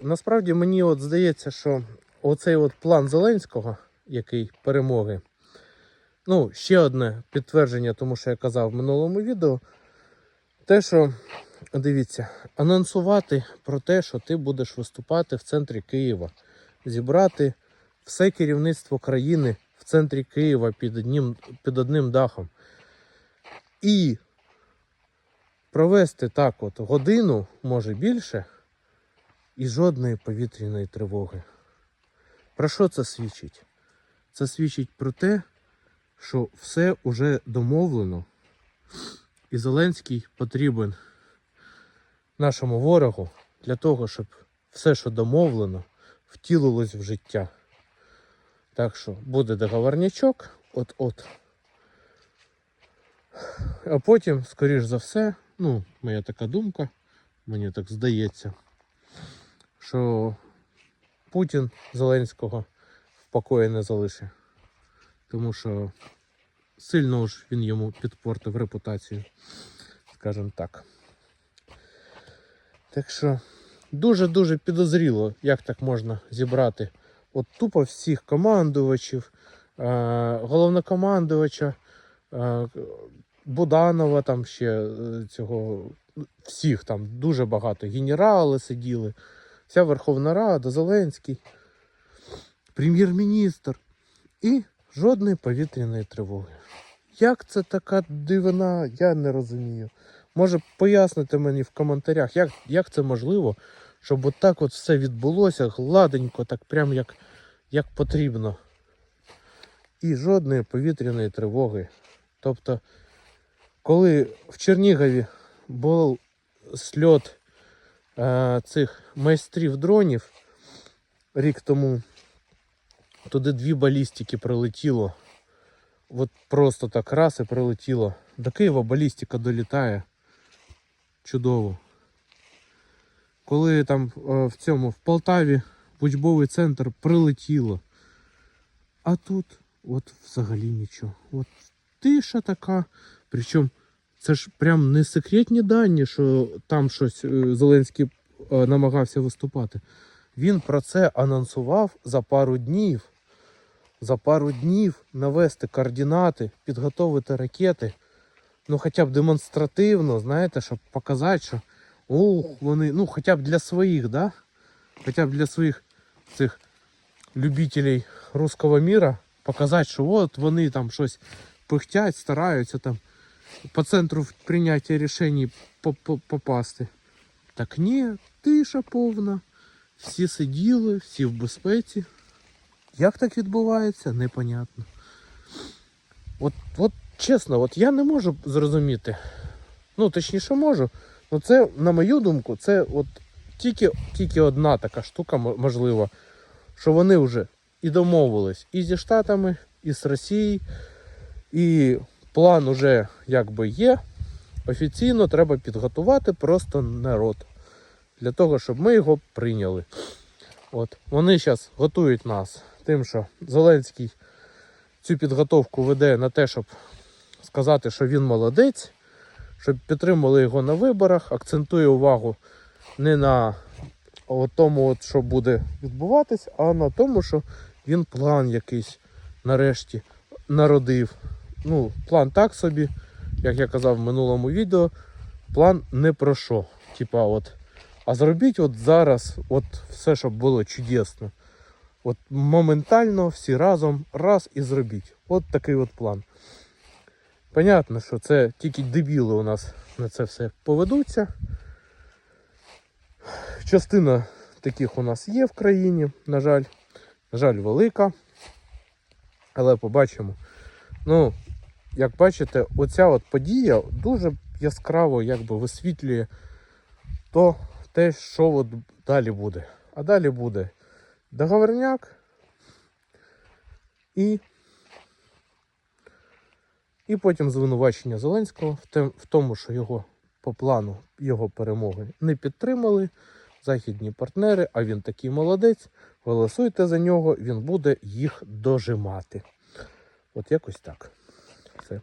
насправді, мені от здається, що оцей от план Зеленського, який перемоги, ну, ще одне підтвердження, тому що я казав в минулому відео, те, що дивіться, анонсувати про те, що ти будеш виступати в центрі Києва, зібрати все керівництво країни в центрі Києва під одним, під одним дахом. І провести так от годину, може більше, і жодної повітряної тривоги. Про що це свідчить? Це свідчить про те, що все вже домовлено, і Зеленський потрібен нашому ворогу для того, щоб все, що домовлено, втілилось в життя. Так що буде договорнячок, от-от. А потім, скоріш за все, ну, моя така думка, мені так здається, що Путін Зеленського в покої не залишить. Тому що сильно ж він йому підпортив репутацію, скажімо так. Так що дуже-дуже підозріло, як так можна зібрати от тупо всіх командувачів, е, головнокомандувача, е, Буданова там ще е, цього, всіх там дуже багато. Генерали сиділи, вся Верховна Рада, Зеленський, прем'єр-міністр і жодної повітряної тривоги. Як це така дивина, я не розумію. Може пояснити мені в коментарях, як, як це можливо, щоб от так от все відбулося гладенько, так прям як, як потрібно. І жодної повітряної тривоги. Тобто, коли в Чернігові був сльот цих майстрів дронів рік тому, туди дві балістики прилетіло. От просто так раз і прилетіло. До Києва балістика долітає. Чудово. Коли там е, в цьому в Полтаві в центр прилетіло. А тут от взагалі нічого. От тиша така. Причому це ж прям не секретні дані, що там щось е, Зеленський е, намагався виступати. Він про це анонсував за пару днів. За пару днів навести координати, підготовити ракети. Ну, хоча б демонстративно, знаєте, щоб показати, що ух, вони, ну, хоча б для своїх, да? Хоча б для своїх цих любителей русского мира показати, що от вони там щось пихтять, стараються там по центру прийняття рішень по- по- попасти. Так ні, тиша повна. Всі сиділи, всі в безпеці. Як так відбувається, непонятно. От, от чесно, от я не можу зрозуміти. Ну, точніше можу. Ну це, на мою думку, це от тільки, тільки одна така штука можлива, що вони вже і домовились і зі Штатами, і з Росією, і план уже якби є. Офіційно треба підготувати просто народ для того, щоб ми його прийняли. От вони зараз готують нас тим, що Зеленський цю підготовку веде на те, щоб сказати, що він молодець, щоб підтримали його на виборах, акцентує увагу не на тому, от, що буде відбуватись, а на тому, що він план якийсь нарешті народив. Ну, план так собі, як я казав в минулому відео, план не про що. Типа, от, а зробіть от зараз от все, щоб було чудесно. От моментально всі разом раз і зробіть. От такий от план. Понятно, що це тільки дебіли у нас на це все поведуться. Частина таких у нас є в країні, на жаль. На жаль, велика. Але побачимо. Ну, як бачите, оця от подія дуже яскраво якби висвітлює то те, що от далі буде. А далі буде договорняк і, і потім звинувачення Зеленського в, тем, в тому, що його по плану його перемоги не підтримали західні партнери, а він такий молодець. Голосуйте за нього, він буде їх дожимати. От якось так. So